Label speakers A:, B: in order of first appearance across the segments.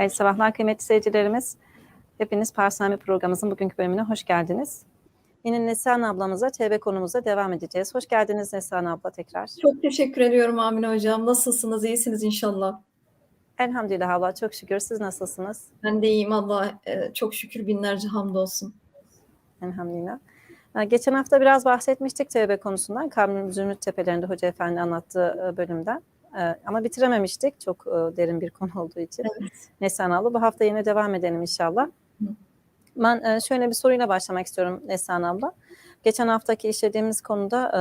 A: Hayırlı sabahlar kıymetli seyircilerimiz. Hepiniz Parsami programımızın bugünkü bölümüne hoş geldiniz. Yine Neslihan ablamıza, TB konumuza devam edeceğiz. Hoş geldiniz Neslihan abla tekrar.
B: Çok teşekkür ediyorum Amine Hocam. Nasılsınız? İyisiniz inşallah.
A: Elhamdülillah abla çok şükür. Siz nasılsınız?
B: Ben de iyiyim Allah. e, Çok şükür binlerce hamdolsun.
A: Elhamdülillah. Ee, Geçen hafta biraz bahsetmiştik TB konusundan. Kamil Zümrüt Tepelerinde Hoca Efendi anlattığı e, bölümden. Ee, Ama bitirememiştik çok e, derin bir konu olduğu için.
B: Evet.
A: Abla bu hafta yine devam edelim inşallah.
B: Hı.
A: Ben e, şöyle bir soruyla başlamak istiyorum Neslihan abla. Geçen haftaki işlediğimiz konuda e,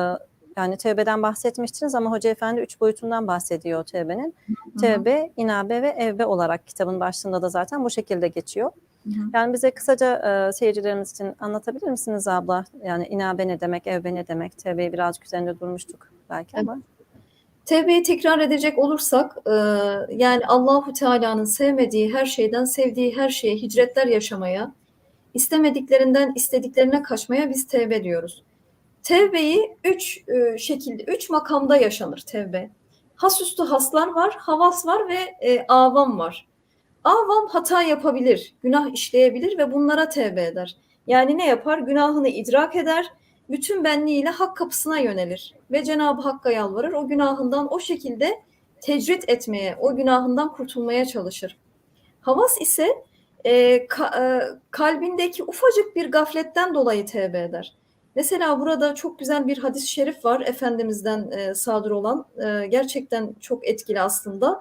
A: yani tevbeden bahsetmiştiniz ama Hoca Efendi üç boyutundan bahsediyor tevbenin. Tevbe, inabe ve evbe olarak kitabın başlığında da zaten bu şekilde geçiyor.
B: Hı hı.
A: Yani bize kısaca e, seyircilerimiz için anlatabilir misiniz abla? Yani inabe ne demek, evbe ne demek? Tevbeyi birazcık üzerinde durmuştuk belki ama.
B: Tevbeyi tekrar edecek olursak, e, yani Allahu Teala'nın sevmediği her şeyden sevdiği her şeye hicretler yaşamaya, istemediklerinden istediklerine kaçmaya biz tevbe diyoruz. Tevbeyi üç e, şekilde, üç makamda yaşanır tevbe. Hasüstü haslar var, havas var ve e, avam var. Avam hata yapabilir, günah işleyebilir ve bunlara tevbe eder. Yani ne yapar? Günahını idrak eder, bütün benliğiyle hak kapısına yönelir ve Cenab-ı Hakk'a yalvarır. O günahından o şekilde tecrit etmeye, o günahından kurtulmaya çalışır. Havas ise e, ka- e, kalbindeki ufacık bir gafletten dolayı tevbe eder. Mesela burada çok güzel bir hadis-i şerif var Efendimiz'den e, sadır olan. E, gerçekten çok etkili aslında.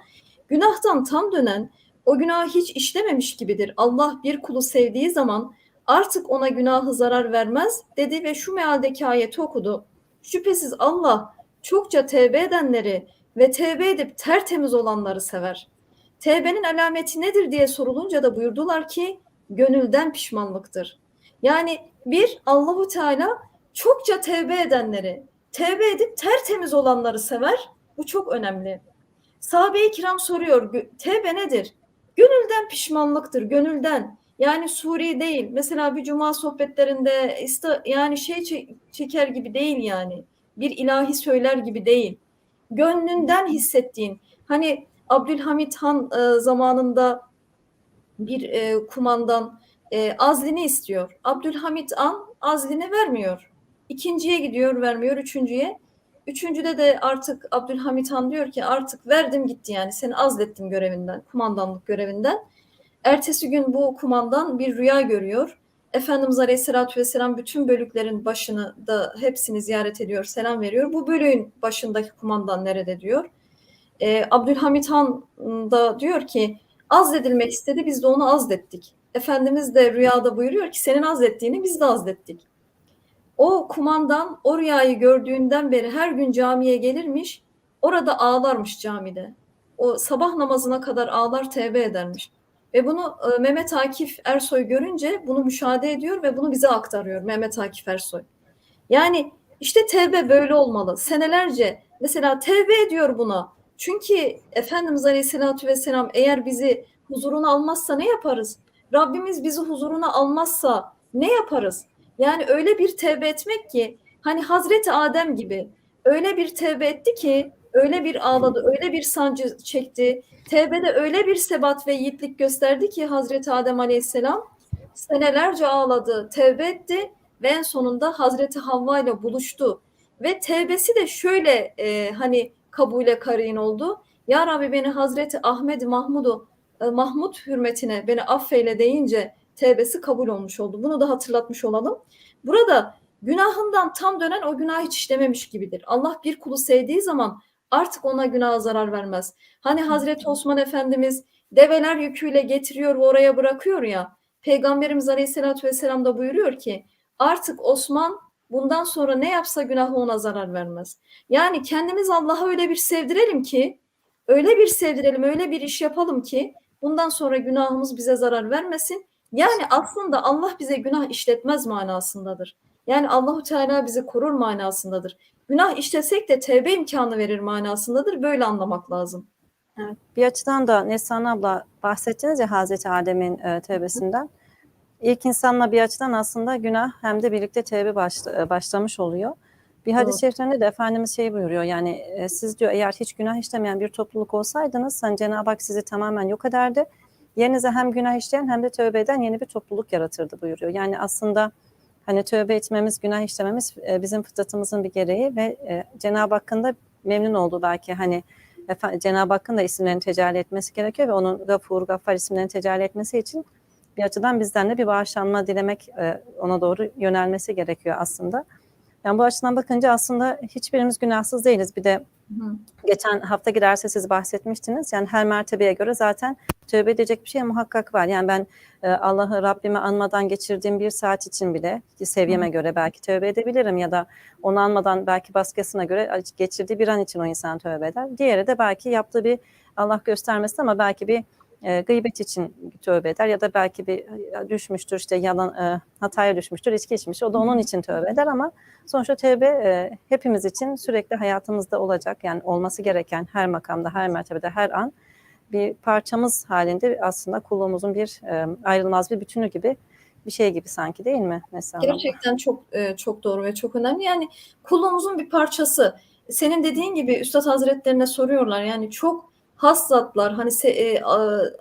B: Günahtan tam dönen, o günahı hiç işlememiş gibidir. Allah bir kulu sevdiği zaman artık ona günahı zarar vermez dedi ve şu mealdeki ayeti okudu. Şüphesiz Allah çokça tevbe edenleri ve tevbe edip tertemiz olanları sever. Tevbenin alameti nedir diye sorulunca da buyurdular ki gönülden pişmanlıktır. Yani bir Allahu Teala çokça tevbe edenleri, tevbe edip tertemiz olanları sever. Bu çok önemli. Sahabe-i kiram soruyor, "Gö- tevbe nedir? Gönülden pişmanlıktır, gönülden. Yani suri değil. Mesela bir cuma sohbetlerinde yani şey çe- çeker gibi değil yani. Bir ilahi söyler gibi değil. Gönlünden hissettiğin. Hani Abdülhamit Han e, zamanında bir e, kumandan e, azlini istiyor. Abdülhamit Han azlini vermiyor. İkinciye gidiyor vermiyor. Üçüncüye. Üçüncüde de artık Abdülhamit Han diyor ki artık verdim gitti yani seni azlettim görevinden, kumandanlık görevinden. Ertesi gün bu kumandan bir rüya görüyor. Efendimiz Aleyhisselatü Vesselam bütün bölüklerin başını da hepsini ziyaret ediyor, selam veriyor. Bu bölüğün başındaki kumandan nerede diyor. Ee, Abdülhamit Han da diyor ki azledilmek istedi, biz de onu azlettik. Efendimiz de rüyada buyuruyor ki senin azlettiğini biz de azlettik. O kumandan o rüyayı gördüğünden beri her gün camiye gelirmiş, orada ağlarmış camide. O sabah namazına kadar ağlar tevbe edermiş. Ve bunu e, Mehmet Akif Ersoy görünce bunu müşahede ediyor ve bunu bize aktarıyor Mehmet Akif Ersoy. Yani işte tevbe böyle olmalı. Senelerce mesela tevbe ediyor buna. Çünkü Efendimiz Aleyhisselatü Vesselam eğer bizi huzuruna almazsa ne yaparız? Rabbimiz bizi huzuruna almazsa ne yaparız? Yani öyle bir tevbe etmek ki hani Hazreti Adem gibi öyle bir tevbe etti ki öyle bir ağladı, öyle bir sancı çekti. Tevbede öyle bir sebat ve yiğitlik gösterdi ki Hazreti Adem Aleyhisselam senelerce ağladı, tevbe etti ve en sonunda Hazreti Havva ile buluştu. Ve tevbesi de şöyle e, hani kabule karin oldu. Ya Rabbi beni Hazreti Ahmet Mahmud'u e, Mahmud hürmetine beni affeyle deyince tevbesi kabul olmuş oldu. Bunu da hatırlatmış olalım. Burada günahından tam dönen o günah hiç işlememiş gibidir. Allah bir kulu sevdiği zaman artık ona günaha zarar vermez. Hani Hazreti Osman Efendimiz develer yüküyle getiriyor ve oraya bırakıyor ya. Peygamberimiz Aleyhisselatü Vesselam da buyuruyor ki artık Osman bundan sonra ne yapsa günahı ona zarar vermez. Yani kendimiz Allah'a öyle bir sevdirelim ki öyle bir sevdirelim, öyle bir iş yapalım ki bundan sonra günahımız bize zarar vermesin. Yani aslında Allah bize günah işletmez manasındadır. Yani Allahu Teala bizi korur manasındadır. Günah işlesek de tevbe imkanı verir manasındadır. Böyle anlamak lazım.
A: Evet. Bir açıdan da Neslihan abla bahsettiniz ya Hazreti Adem'in e, tevbesinden. İlk insanla bir açıdan aslında günah hem de birlikte tevbe başla- e, başlamış oluyor. Bir hadis-i şeriflerinde de Efendimiz şey buyuruyor yani e, siz diyor eğer hiç günah işlemeyen bir topluluk olsaydınız hani Cenab-ı Hak sizi tamamen yok ederdi. yerinize hem günah işleyen hem de tövbe eden yeni bir topluluk yaratırdı buyuruyor. Yani aslında hani tövbe etmemiz, günah işlememiz e, bizim fıtratımızın bir gereği ve e, Cenab-ı Hakk'ın da memnun olduğu belki hani Cenab-ı Hakk'ın da isimlerini tecelli etmesi gerekiyor ve onun Gafur, Gaffar isimlerini tecelli etmesi için bir açıdan bizden de bir bağışlanma dilemek e, ona doğru yönelmesi gerekiyor aslında. Yani bu açıdan bakınca aslında hiçbirimiz günahsız değiliz. Bir de
B: Hı.
A: geçen hafta girerse siz bahsetmiştiniz. Yani her mertebeye göre zaten tövbe edecek bir şey muhakkak var. Yani ben e, Allah'ı Rabbimi anmadan geçirdiğim bir saat için bile seviyeme
B: Hı.
A: göre belki tövbe edebilirim ya da onu anmadan belki baskısına göre geçirdiği bir an için o insan tövbe eder. Diğeri de belki yaptığı bir Allah göstermesin ama belki bir e, gıybet için tövbe eder ya da belki bir e, düşmüştür işte yalan e, hataya düşmüştür içki içmiştir o da onun için tövbe eder ama sonuçta tövbe e, hepimiz için sürekli hayatımızda olacak yani olması gereken her makamda her mertebede her an bir parçamız halinde aslında kulluğumuzun bir e, ayrılmaz bir bütünü gibi bir şey gibi sanki değil mi mesela?
B: Gerçekten çok e, çok doğru ve çok önemli. Yani kulluğumuzun bir parçası. Senin dediğin gibi Üstad Hazretlerine soruyorlar. Yani çok has zatlar hani e,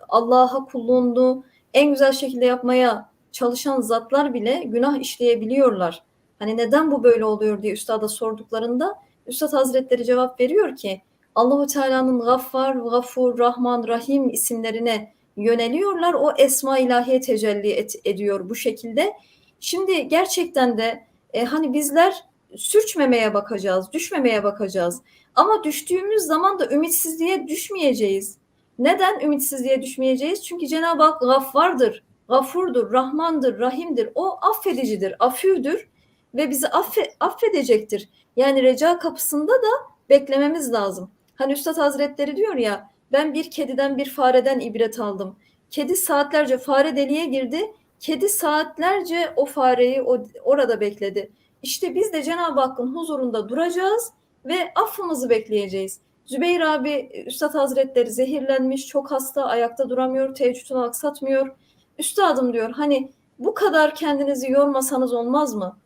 B: Allah'a kulluğunu en güzel şekilde yapmaya çalışan zatlar bile günah işleyebiliyorlar. Hani neden bu böyle oluyor diye Üstad'a sorduklarında Üstad Hazretleri cevap veriyor ki Allahu Teala'nın Gaffar, Gafur, Rahman, Rahim isimlerine yöneliyorlar. O esma ilahiye tecelli et, ediyor bu şekilde. Şimdi gerçekten de e, hani bizler sürçmemeye bakacağız, düşmemeye bakacağız. Ama düştüğümüz zaman da ümitsizliğe düşmeyeceğiz. Neden ümitsizliğe düşmeyeceğiz? Çünkü Cenab-ı Hak gaffardır, gafurdur, rahmandır, rahimdir. O affedicidir, afüdür ve bizi affe, affedecektir. Yani reca kapısında da beklememiz lazım. Hani Üstad Hazretleri diyor ya, ben bir kediden bir fareden ibret aldım. Kedi saatlerce fare deliğe girdi. Kedi saatlerce o fareyi o, orada bekledi. İşte biz de Cenab-ı Hakk'ın huzurunda duracağız ve affımızı bekleyeceğiz. Zübeyir abi Üstad Hazretleri zehirlenmiş, çok hasta, ayakta duramıyor, teheccüdünü aksatmıyor. Üstadım diyor hani bu kadar kendinizi yormasanız olmaz mı?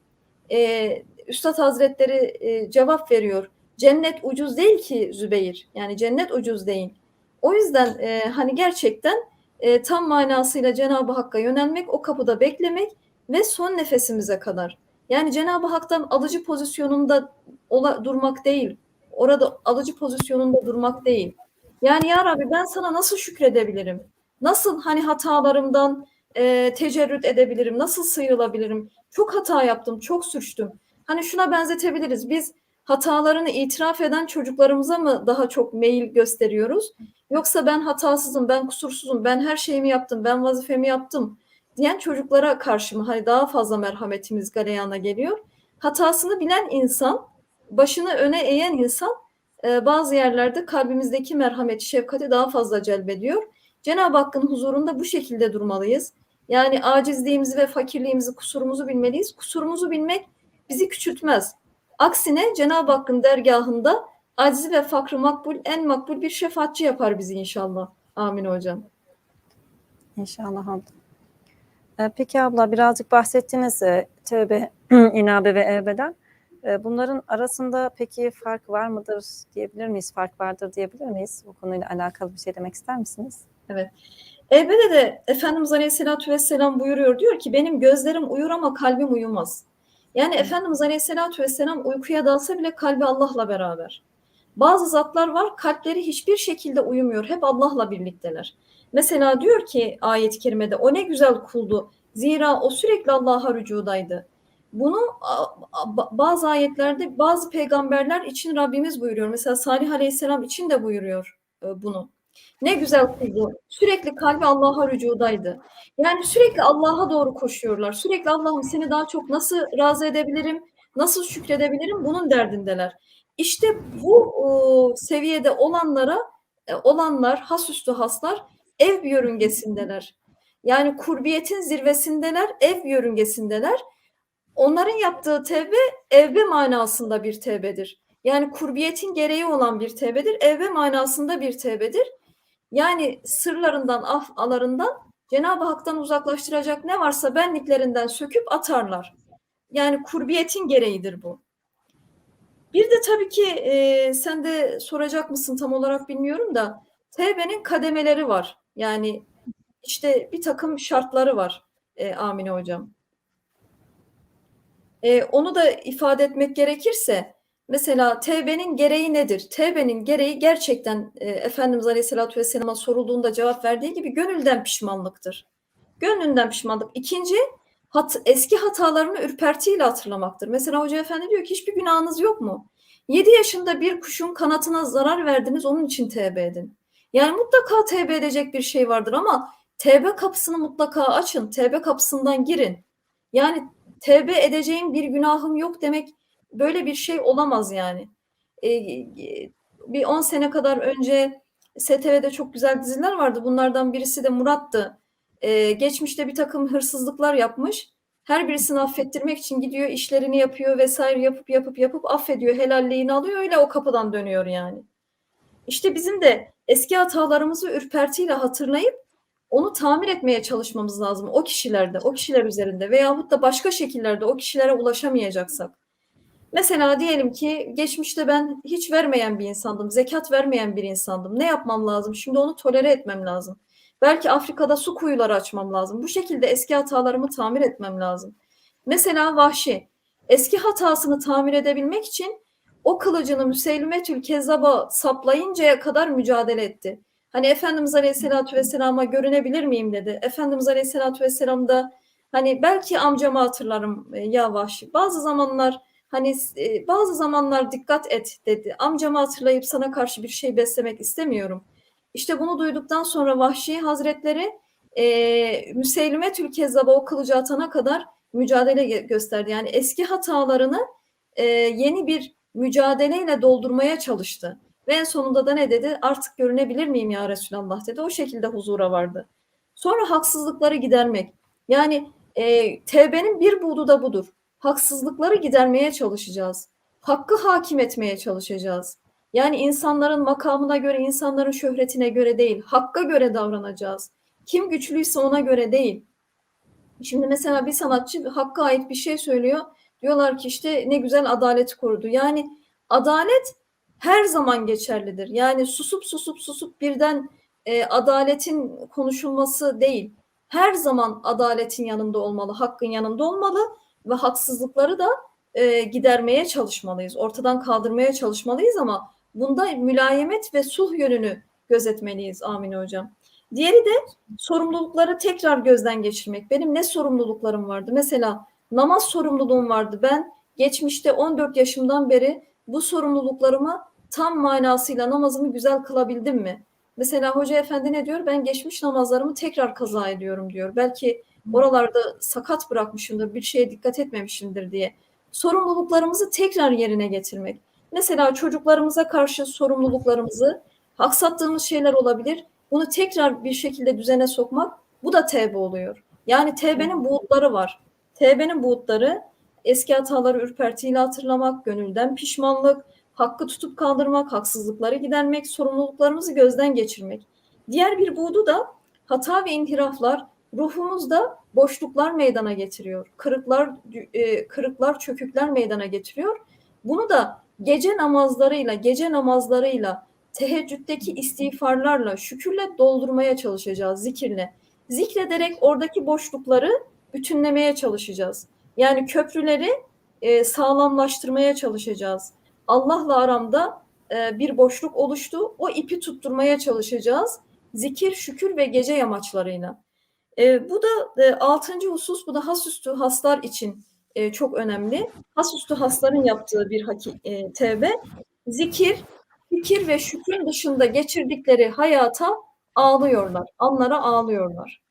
B: Ee, Üstad Hazretleri e, cevap veriyor. Cennet ucuz değil ki Zübeyir. Yani cennet ucuz değil. O yüzden e, hani gerçekten e, tam manasıyla Cenab-ı Hakk'a yönelmek, o kapıda beklemek ve son nefesimize kadar. Yani Cenab-ı Hak'tan alıcı pozisyonunda ola, durmak değil, orada alıcı pozisyonunda durmak değil. Yani ya Rabbi ben sana nasıl şükredebilirim? Nasıl hani hatalarımdan e, tecerrüt edebilirim? Nasıl sıyrılabilirim? Çok hata yaptım, çok suçtum. Hani şuna benzetebiliriz. Biz hatalarını itiraf eden çocuklarımıza mı daha çok meyil gösteriyoruz? Yoksa ben hatasızım, ben kusursuzum, ben her şeyimi yaptım, ben vazifemi yaptım diyen çocuklara karşı mı hani daha fazla merhametimiz galeyana geliyor? Hatasını bilen insan, başını öne eğen insan e, bazı yerlerde kalbimizdeki merhameti, şefkati daha fazla celbediyor. Cenab-ı Hakk'ın huzurunda bu şekilde durmalıyız. Yani acizliğimizi ve fakirliğimizi, kusurumuzu bilmeliyiz. Kusurumuzu bilmek bizi küçültmez. Aksine Cenab-ı Hakk'ın dergahında acizi ve fakrı makbul, en makbul bir şefaatçi yapar bizi inşallah. Amin hocam.
A: İnşallah abla. Ee, Peki abla birazcık bahsettiniz e, tövbe, inabe ve evbeden. E, Bunların arasında peki fark var mıdır diyebilir miyiz? Fark vardır diyebilir miyiz? Bu konuyla alakalı bir şey demek ister misiniz?
B: Elbette de Efendimiz Aleyhisselatü Vesselam buyuruyor diyor ki benim gözlerim uyur ama kalbim uyumaz. Yani Efendimiz Aleyhisselatü Vesselam uykuya dalsa bile kalbi Allah'la beraber. Bazı zatlar var kalpleri hiçbir şekilde uyumuyor. Hep Allah'la birlikteler. Mesela diyor ki ayet-i kerimede o ne güzel kuldu. Zira o sürekli Allah'a rücudaydı. Bunu bazı ayetlerde bazı peygamberler için Rabbimiz buyuruyor. Mesela Salih Aleyhisselam için de buyuruyor e, bunu. Ne güzel kuldu. Sürekli kalbi Allah'a rücudaydı. Yani sürekli Allah'a doğru koşuyorlar. Sürekli Allah'ım seni daha çok nasıl razı edebilirim, nasıl şükredebilirim bunun derdindeler. İşte bu o, seviyede olanlara e, olanlar hasüstü haslar ev yörüngesindeler. Yani kurbiyetin zirvesindeler, ev yörüngesindeler. Onların yaptığı tevbe evbe manasında bir tevbedir. Yani kurbiyetin gereği olan bir tevbedir, evbe manasında bir tevbedir. Yani sırlarından, afalarından Cenab-ı Hak'tan uzaklaştıracak ne varsa benliklerinden söküp atarlar. Yani kurbiyetin gereğidir bu. Bir de tabii ki e, sen de soracak mısın tam olarak bilmiyorum da tevbenin kademeleri var. Yani işte bir takım şartları var e, Amine Hocam. E, onu da ifade etmek gerekirse mesela tevbenin gereği nedir? Tevbenin gereği gerçekten e, Efendimiz Aleyhisselatü Vesselam'a sorulduğunda cevap verdiği gibi gönülden pişmanlıktır. Gönlünden pişmanlık. İkinci hat, eski hatalarını ürpertiyle hatırlamaktır. Mesela Hoca Efendi diyor ki hiçbir günahınız yok mu? 7 yaşında bir kuşun kanatına zarar verdiniz onun için tevbe edin. Yani mutlaka tevbe edecek bir şey vardır ama tevbe kapısını mutlaka açın. Tevbe kapısından girin. Yani tevbe edeceğim bir günahım yok demek böyle bir şey olamaz yani. Ee, bir 10 sene kadar önce STV'de çok güzel diziler vardı. Bunlardan birisi de Murat'tı. Ee, geçmişte bir takım hırsızlıklar yapmış. Her birisini affettirmek için gidiyor, işlerini yapıyor vesaire yapıp yapıp yapıp affediyor, helalliğini alıyor öyle o kapıdan dönüyor yani. İşte bizim de eski hatalarımızı ürpertiyle hatırlayıp onu tamir etmeye çalışmamız lazım o kişilerde, o kişiler üzerinde veyahut da başka şekillerde o kişilere ulaşamayacaksak. Mesela diyelim ki geçmişte ben hiç vermeyen bir insandım, zekat vermeyen bir insandım. Ne yapmam lazım? Şimdi onu tolere etmem lazım. Belki Afrika'da su kuyuları açmam lazım. Bu şekilde eski hatalarımı tamir etmem lazım. Mesela Vahşi, eski hatasını tamir edebilmek için o kılıcını Müseylimetül Kezzab'a saplayıncaya kadar mücadele etti. Hani Efendimiz Aleyhisselatü Vesselam'a görünebilir miyim dedi. Efendimiz Aleyhisselatü Vesselam da hani belki amcamı hatırlarım e, ya Vahşi. Bazı zamanlar hani e, bazı zamanlar dikkat et dedi. Amcamı hatırlayıp sana karşı bir şey beslemek istemiyorum. İşte bunu duyduktan sonra Vahşi Hazretleri e, Müseylimetül Kezzab'a o kılıcı atana kadar mücadele gösterdi. Yani eski hatalarını e, yeni bir mücadeleyle doldurmaya çalıştı. Ve en sonunda da ne dedi? Artık görünebilir miyim ya Resulallah dedi. O şekilde huzura vardı. Sonra haksızlıkları gidermek. Yani e, tevbenin bir buğdu da budur. Haksızlıkları gidermeye çalışacağız. Hakkı hakim etmeye çalışacağız. Yani insanların makamına göre, insanların şöhretine göre değil, hakka göre davranacağız. Kim güçlüyse ona göre değil. Şimdi mesela bir sanatçı hakka ait bir şey söylüyor. Diyorlar ki işte ne güzel adaleti korudu. Yani adalet her zaman geçerlidir. Yani susup susup susup birden e, adaletin konuşulması değil. Her zaman adaletin yanında olmalı, hakkın yanında olmalı ve haksızlıkları da e, gidermeye çalışmalıyız. Ortadan kaldırmaya çalışmalıyız ama bunda mülayemet ve sulh yönünü gözetmeliyiz Amine Hocam. Diğeri de sorumlulukları tekrar gözden geçirmek. Benim ne sorumluluklarım vardı? Mesela namaz sorumluluğum vardı. Ben geçmişte 14 yaşımdan beri bu sorumluluklarımı tam manasıyla namazımı güzel kılabildim mi? Mesela Hoca Efendi ne diyor? Ben geçmiş namazlarımı tekrar kaza ediyorum diyor. Belki oralarda sakat bırakmışımdır, bir şeye dikkat etmemişimdir diye. Sorumluluklarımızı tekrar yerine getirmek. Mesela çocuklarımıza karşı sorumluluklarımızı aksattığımız şeyler olabilir. Bunu tekrar bir şekilde düzene sokmak bu da tevbe oluyor. Yani tevbenin buğutları var. Tevbenin buğutları eski hataları ürpertiyle hatırlamak, gönülden pişmanlık, hakkı tutup kaldırmak, haksızlıkları gidermek, sorumluluklarımızı gözden geçirmek. Diğer bir buğdu da hata ve inhiraflar ruhumuzda boşluklar meydana getiriyor. Kırıklar, e, kırıklar, çökükler meydana getiriyor. Bunu da gece namazlarıyla, gece namazlarıyla, teheccüddeki istiğfarlarla, şükürle doldurmaya çalışacağız, zikirle. Zikrederek oradaki boşlukları bütünlemeye çalışacağız. Yani köprüleri e, sağlamlaştırmaya çalışacağız. Allah'la aramda e, bir boşluk oluştu. O ipi tutturmaya çalışacağız. Zikir, şükür ve gece yamaçlarıyla. E, bu da e, altıncı husus, bu da hasüstü haslar için e, çok önemli. Hasüstü hasların yaptığı bir haki, e, tevbe. Zikir, fikir ve şükür dışında geçirdikleri hayata ağlıyorlar. Anlara ağlıyorlar.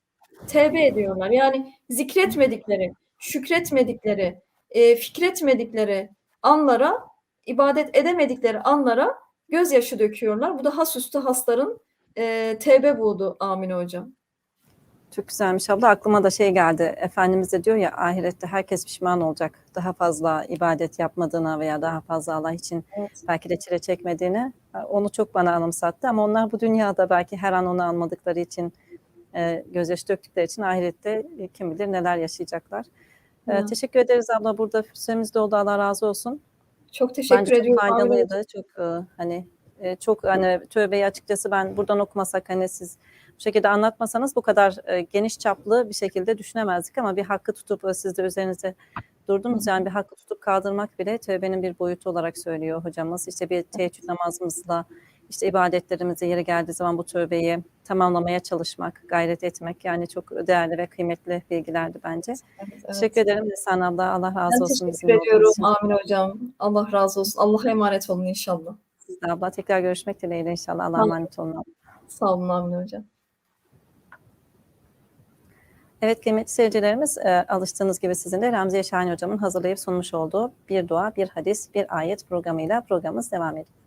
B: Tevbe ediyorlar. Yani zikretmedikleri, şükretmedikleri, e, fikretmedikleri anlara, ibadet edemedikleri anlara gözyaşı döküyorlar. Bu da hasüstü hasların e, tevbe buğdu Amine Hocam.
A: Çok güzelmiş abla. Aklıma da şey geldi. Efendimiz de diyor ya ahirette herkes pişman olacak. Daha fazla ibadet yapmadığına veya daha fazla Allah için
B: Evet.
A: belki de çile çekmediğini. Onu çok bana anımsattı ama onlar bu dünyada belki her an onu almadıkları için e, gözyaşı döktükleri için ahirette e, kim bilir neler yaşayacaklar. E, teşekkür ederiz abla. Burada süremiz doldu. Allah razı olsun.
B: Çok teşekkür
A: Bence çok
B: ediyorum.
A: Faydalıydı. Çok e, hani e, çok hani tövbeyi açıkçası ben buradan okumasak hani siz bu şekilde anlatmasanız bu kadar e, geniş çaplı bir şekilde düşünemezdik ama bir hakkı tutup e, siz de üzerinize durdunuz. Yani bir hakkı tutup kaldırmak bile tövbenin bir boyutu olarak söylüyor hocamız. İşte bir teheccüd namazımızla işte ibadetlerimize yeri geldiği zaman bu tövbeyi tamamlamaya çalışmak, gayret etmek yani çok değerli ve kıymetli bilgilerdi bence.
B: Evet, evet.
A: Teşekkür ederim Nisan abla. Allah razı
B: Ben
A: olsun.
B: teşekkür ediyorum. Amin hocam. Allah razı olsun. Allah'a emanet olun inşallah.
A: Siz de abla tekrar görüşmek dileğiyle inşallah. Allah'a emanet olun.
B: Sağ olun Amin hocam.
A: Evet kıymetli seyircilerimiz e, alıştığınız gibi sizin de Ramziye Şahin hocamın hazırlayıp sunmuş olduğu bir dua, bir hadis, bir ayet programıyla programımız devam ediyor.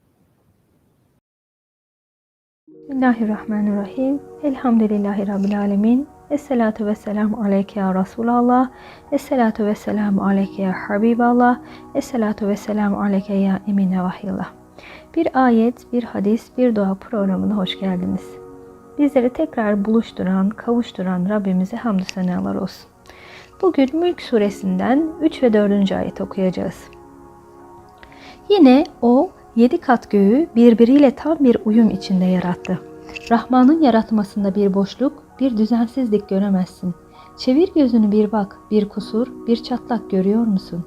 C: Bismillahirrahmanirrahim. Elhamdülillahi Rabbil alemin. Esselatu ve selamu aleyke ya Resulallah. Esselatu ve selamu aleyke ya Habiballah. Esselatu ve selamu aleyke ya Emine Vahyillah. Bir ayet, bir hadis, bir dua programına hoş geldiniz. Bizleri tekrar buluşturan, kavuşturan Rabbimize hamdü senalar olsun. Bugün Mülk suresinden 3 ve 4. ayet okuyacağız. Yine o yedi kat göğü birbiriyle tam bir uyum içinde yarattı. Rahman'ın yaratmasında bir boşluk, bir düzensizlik göremezsin. Çevir gözünü bir bak, bir kusur, bir çatlak görüyor musun?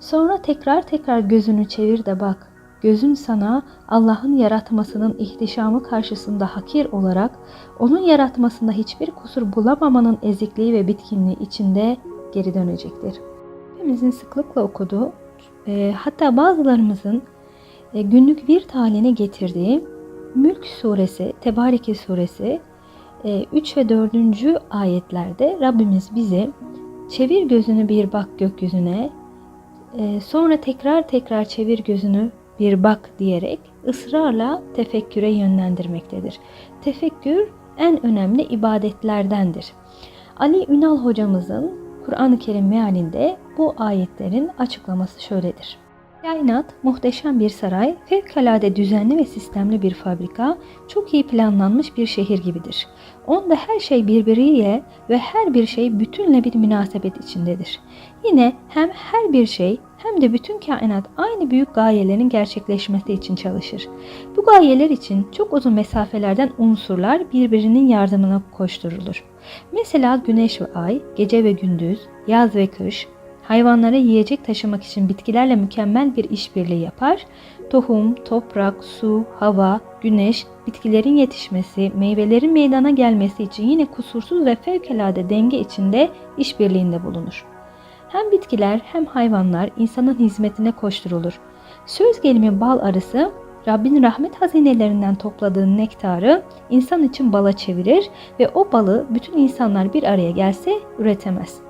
C: Sonra tekrar tekrar gözünü çevir de bak. Gözün sana Allah'ın yaratmasının ihtişamı karşısında hakir olarak onun yaratmasında hiçbir kusur bulamamanın ezikliği ve bitkinliği içinde geri dönecektir. Hepimizin sıklıkla okuduğu, e, hatta bazılarımızın günlük bir haline getirdiği Mülk suresi, Tebareke suresi 3 ve 4. ayetlerde Rabbimiz bize çevir gözünü bir bak gökyüzüne, e, sonra tekrar tekrar çevir gözünü bir bak diyerek ısrarla tefekküre yönlendirmektedir. Tefekkür en önemli ibadetlerdendir. Ali Ünal hocamızın Kur'an-ı Kerim mealinde bu ayetlerin açıklaması şöyledir. Kainat muhteşem bir saray, fevkalade düzenli ve sistemli bir fabrika, çok iyi planlanmış bir şehir gibidir. Onda her şey birbiriyle ve her bir şey bütünle bir münasebet içindedir. Yine hem her bir şey hem de bütün kainat aynı büyük gayelerin gerçekleşmesi için çalışır. Bu gayeler için çok uzun mesafelerden unsurlar birbirinin yardımına koşturulur. Mesela güneş ve ay, gece ve gündüz, yaz ve kış, hayvanlara yiyecek taşımak için bitkilerle mükemmel bir işbirliği yapar. Tohum, toprak, su, hava, güneş, bitkilerin yetişmesi, meyvelerin meydana gelmesi için yine kusursuz ve fevkalade denge içinde işbirliğinde bulunur. Hem bitkiler hem hayvanlar insanın hizmetine koşturulur. Söz gelimi bal arısı Rabbin rahmet hazinelerinden topladığı nektarı insan için bala çevirir ve o balı bütün insanlar bir araya gelse üretemez.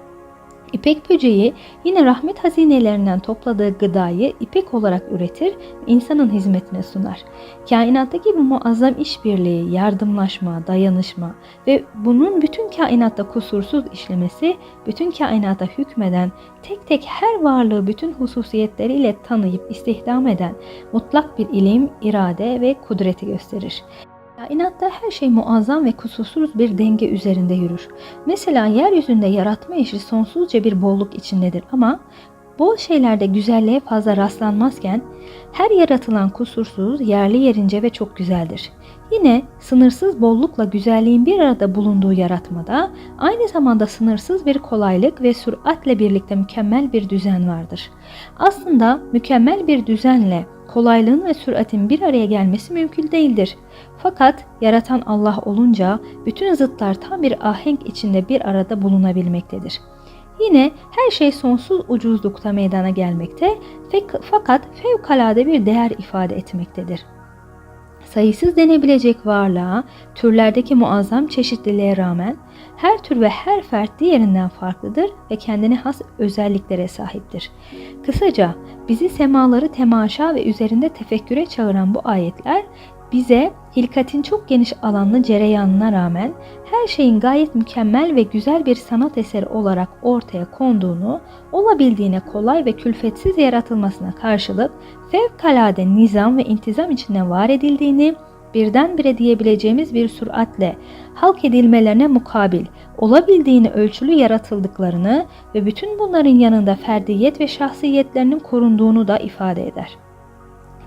C: İpek böceği yine rahmet hazinelerinden topladığı gıdayı ipek olarak üretir insanın hizmetine sunar. Kainattaki bu muazzam işbirliği, yardımlaşma, dayanışma ve bunun bütün kainatta kusursuz işlemesi, bütün kainata hükmeden, tek tek her varlığı bütün hususiyetleriyle tanıyıp istihdam eden mutlak bir ilim, irade ve kudreti gösterir. Kainatta her şey muazzam ve kusursuz bir denge üzerinde yürür. Mesela yeryüzünde yaratma işi sonsuzca bir bolluk içindedir ama bol şeylerde güzelliğe fazla rastlanmazken her yaratılan kusursuz, yerli yerince ve çok güzeldir. Yine sınırsız bollukla güzelliğin bir arada bulunduğu yaratmada aynı zamanda sınırsız bir kolaylık ve süratle birlikte mükemmel bir düzen vardır. Aslında mükemmel bir düzenle kolaylığın ve süratin bir araya gelmesi mümkün değildir. Fakat yaratan Allah olunca bütün zıtlar tam bir ahenk içinde bir arada bulunabilmektedir. Yine her şey sonsuz ucuzlukta meydana gelmekte fakat fevkalade bir değer ifade etmektedir. Sayısız denebilecek varlığa, türlerdeki muazzam çeşitliliğe rağmen her tür ve her fert diğerinden farklıdır ve kendine has özelliklere sahiptir. Kısaca bizi semaları temaşa ve üzerinde tefekküre çağıran bu ayetler bize hilkatin çok geniş alanlı cereyanına rağmen her şeyin gayet mükemmel ve güzel bir sanat eseri olarak ortaya konduğunu, olabildiğine kolay ve külfetsiz yaratılmasına karşılık fevkalade nizam ve intizam içinde var edildiğini, birdenbire diyebileceğimiz bir süratle halk edilmelerine mukabil olabildiğini ölçülü yaratıldıklarını ve bütün bunların yanında ferdiyet ve şahsiyetlerinin korunduğunu da ifade eder.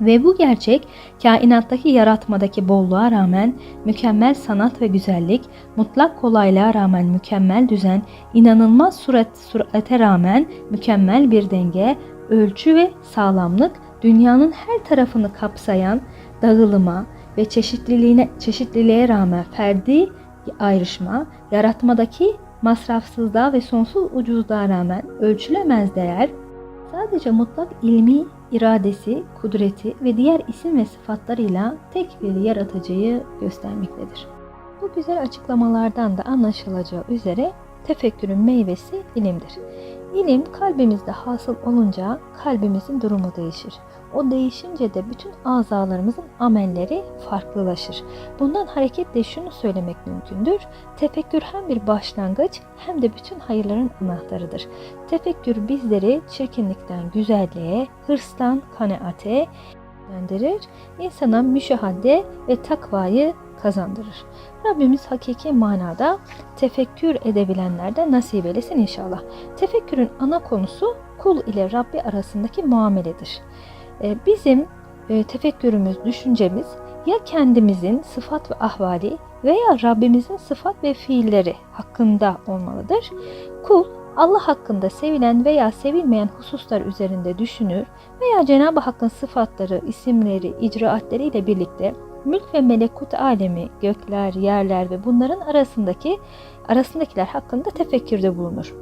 C: Ve bu gerçek kainattaki yaratmadaki bolluğa rağmen mükemmel sanat ve güzellik, mutlak kolaylığa rağmen mükemmel düzen, inanılmaz suret, surate rağmen mükemmel bir denge, ölçü ve sağlamlık dünyanın her tarafını kapsayan dağılıma ve çeşitliliğine çeşitliliğe rağmen ferdi ayrışma, yaratmadaki masrafsızlığa ve sonsuz ucuzluğa rağmen ölçülemez değer, sadece mutlak ilmi iradesi, kudreti ve diğer isim ve sıfatlarıyla tek bir yaratıcıyı göstermektedir. Bu güzel açıklamalardan da anlaşılacağı üzere tefekkürün meyvesi ilimdir. İlim kalbimizde hasıl olunca kalbimizin durumu değişir. O değişince de bütün azalarımızın amelleri farklılaşır. Bundan hareketle şunu söylemek mümkündür. Tefekkür hem bir başlangıç hem de bütün hayırların anahtarıdır. Tefekkür bizleri çirkinlikten güzelliğe, hırstan kanaate yönlendirir. İnsana müşahade ve takvayı kazandırır. Rabbimiz hakiki manada tefekkür edebilenlerden nasip eylesin inşallah. Tefekkürün ana konusu kul ile Rabbi arasındaki muameledir. Ee, Bizim e, tefekkürümüz, düşüncemiz ya kendimizin sıfat ve ahvali veya Rabbimizin sıfat ve fiilleri hakkında olmalıdır. Kul Allah hakkında sevilen veya sevilmeyen hususlar üzerinde düşünür veya Cenab-ı Hakk'ın sıfatları, isimleri, icraatleriyle birlikte mülk ve melekut alemi, gökler, yerler ve bunların arasındaki arasındakiler hakkında tefekkürde bulunur.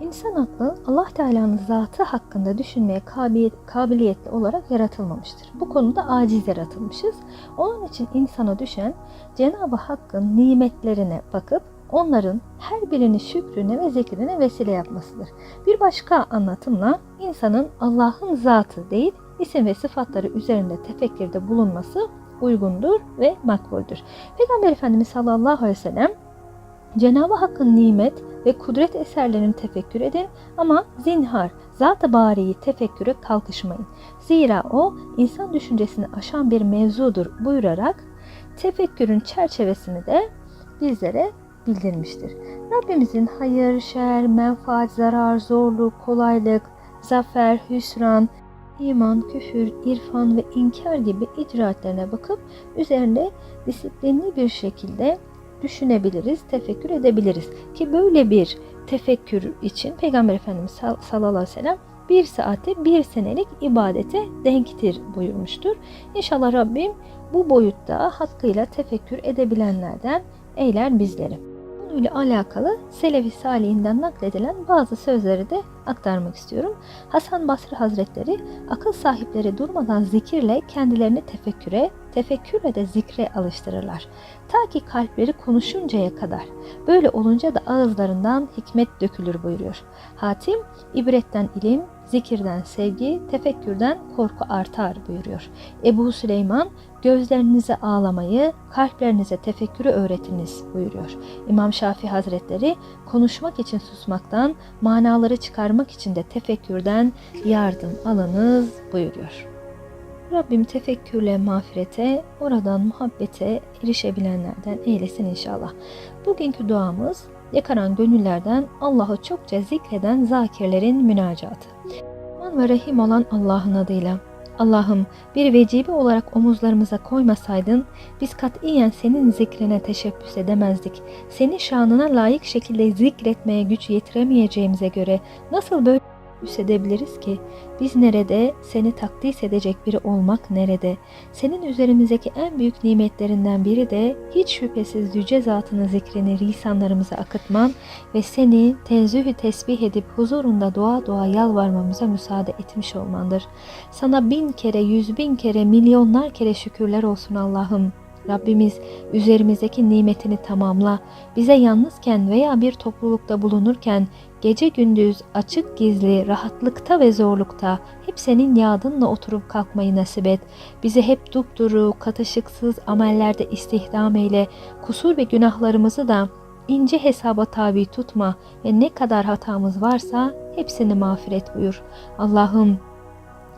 C: İnsan aklı Allah Teala'nın zatı hakkında düşünmeye kabiliyet, kabiliyetli olarak yaratılmamıştır. Bu konuda aciz yaratılmışız. Onun için insana düşen Cenab-ı Hakk'ın nimetlerine bakıp onların her birini şükrüne ve zikrine vesile yapmasıdır. Bir başka anlatımla insanın Allah'ın zatı değil isim ve sıfatları üzerinde tefekkürde bulunması uygundur ve makbuldür. Peygamber Efendimiz sallallahu aleyhi ve sellem Cenab-ı Hakk'ın nimet ve kudret eserlerini tefekkür edin ama zinhar zat-ı bariyi tefekküre kalkışmayın. Zira o insan düşüncesini aşan bir mevzudur buyurarak tefekkürün çerçevesini de bizlere bildirmiştir. Rabbimizin hayır, şer, menfaat, zarar, zorluk, kolaylık, zafer, hüsran, iman, küfür, irfan ve inkar gibi icraatlerine bakıp üzerinde disiplinli bir şekilde düşünebiliriz, tefekkür edebiliriz. Ki böyle bir tefekkür için Peygamber Efendimiz sallallahu aleyhi ve sellem bir saate bir senelik ibadete denktir buyurmuştur. İnşallah Rabbim bu boyutta hakkıyla tefekkür edebilenlerden eyler bizleri. Konuyla alakalı Selefi Salihinden nakledilen bazı sözleri de aktarmak istiyorum. Hasan Basri Hazretleri akıl sahipleri durmadan zikirle kendilerini tefekküre, tefekkürle de zikre alıştırırlar. Ta ki kalpleri konuşuncaya kadar. Böyle olunca da ağızlarından hikmet dökülür buyuruyor. Hatim, ibretten ilim, zikirden sevgi, tefekkürden korku artar buyuruyor. Ebu Süleyman, gözlerinize ağlamayı, kalplerinize tefekkürü öğretiniz buyuruyor. İmam Şafii Hazretleri, konuşmak için susmaktan, manaları çıkarmak için de tefekkürden yardım alınız buyuruyor. Rabbim tefekkürle mağfirete, oradan muhabbete erişebilenlerden eylesin inşallah. Bugünkü duamız yakaran gönüllerden Allah'ı çokça zikreden zakirlerin münacatı. Rahman ve Rahim olan Allah'ın adıyla. Allah'ım bir vecibe olarak omuzlarımıza koymasaydın biz katiyen senin zikrine teşebbüs edemezdik. Seni şanına layık şekilde zikretmeye güç yetiremeyeceğimize göre nasıl böyle edebiliriz ki? Biz nerede, seni takdis edecek biri olmak nerede? Senin üzerimizdeki en büyük nimetlerinden biri de hiç şüphesiz yüce zatını zikrini lisanlarımıza akıtman ve seni tenzühü tesbih edip huzurunda dua dua yalvarmamıza müsaade etmiş olmandır. Sana bin kere, yüz bin kere, milyonlar kere şükürler olsun Allah'ım. Rabbimiz üzerimizdeki nimetini tamamla. Bize yalnızken veya bir toplulukta bulunurken gece gündüz açık gizli rahatlıkta ve zorlukta hep senin yadınla oturup kalkmayı nasip et. Bizi hep dupduru, katışıksız amellerde istihdam eyle. Kusur ve günahlarımızı da ince hesaba tabi tutma ve ne kadar hatamız varsa hepsini mağfiret buyur. Allah'ım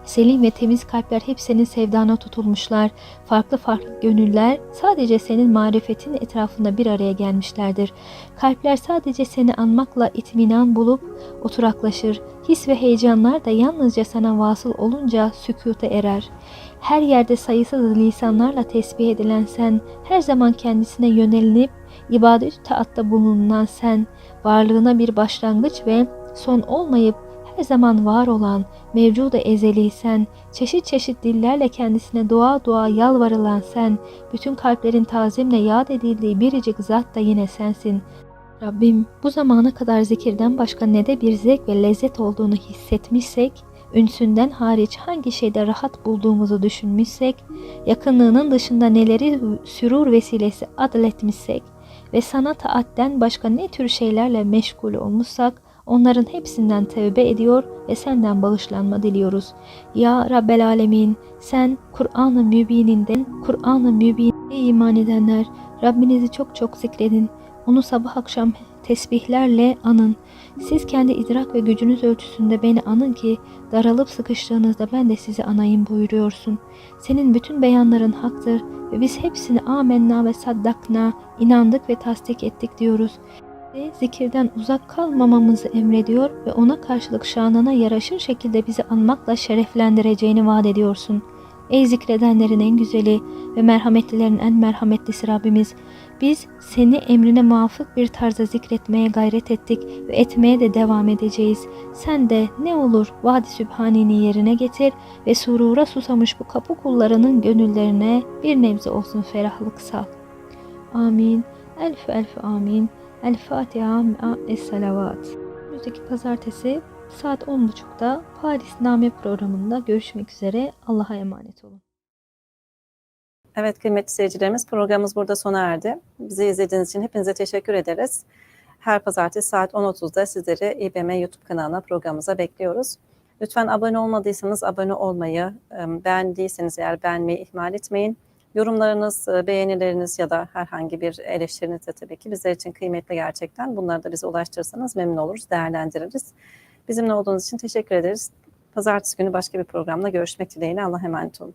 C: Selim ve temiz kalpler hep senin sevdana tutulmuşlar. Farklı farklı gönüller sadece senin marifetin etrafında bir araya gelmişlerdir. Kalpler sadece seni anmakla itminan bulup oturaklaşır. His ve heyecanlar da yalnızca sana vasıl olunca sükûte erer. Her yerde sayısız lisanlarla tesbih edilen sen, her zaman kendisine yönelinip ibadet taatta bulunan sen, varlığına bir başlangıç ve son olmayıp her zaman var olan, mevcuda ezeli sen, çeşit çeşit dillerle kendisine dua dua yalvarılan sen, bütün kalplerin tazimle yad edildiği biricik zat da yine sensin. Rabbim bu zamana kadar zikirden başka ne de bir zevk ve lezzet olduğunu hissetmişsek, ünsünden hariç hangi şeyde rahat bulduğumuzu düşünmüşsek, yakınlığının dışında neleri sürur vesilesi adletmişsek ve sana taatten başka ne tür şeylerle meşgul olmuşsak, onların hepsinden tevbe ediyor ve senden bağışlanma diliyoruz. Ya Rabbel Alemin, sen Kur'an-ı Mübin'inden, Kur'an-ı Mübin'e iman edenler, Rabbinizi çok çok zikredin. Onu sabah akşam tesbihlerle anın. Siz kendi idrak ve gücünüz ölçüsünde beni anın ki daralıp sıkıştığınızda ben de sizi anayım buyuruyorsun. Senin bütün beyanların haktır ve biz hepsini amenna ve saddakna, inandık ve tasdik ettik diyoruz. Ve zikirden uzak kalmamamızı emrediyor ve ona karşılık şanına yaraşır şekilde bizi anmakla şereflendireceğini vaat ediyorsun. Ey zikredenlerin en güzeli ve merhametlilerin en merhametlisi Rabbimiz, biz seni emrine muvafık bir tarzda zikretmeye gayret ettik ve etmeye de devam edeceğiz. Sen de ne olur vaadi sübhanini yerine getir ve surura susamış bu kapı kullarının gönüllerine bir nebze olsun ferahlık sal. Amin. Elf elf amin. El Fatiha es salavat. Önümüzdeki pazartesi saat 10.30'da Paris Name programında görüşmek üzere. Allah'a emanet olun.
A: Evet kıymetli seyircilerimiz programımız burada sona erdi. Bizi izlediğiniz için hepinize teşekkür ederiz. Her pazartesi saat 10.30'da sizleri İBM YouTube kanalına programımıza bekliyoruz. Lütfen abone olmadıysanız abone olmayı, beğendiyseniz eğer beğenmeyi ihmal etmeyin. Yorumlarınız, beğenileriniz ya da herhangi bir eleştiriniz de tabii ki bizler için kıymetli gerçekten. Bunları da bize ulaştırırsanız memnun oluruz, değerlendiririz. Bizimle olduğunuz için teşekkür ederiz. Pazartesi günü başka bir programda görüşmek dileğiyle. Allah'a emanet olun.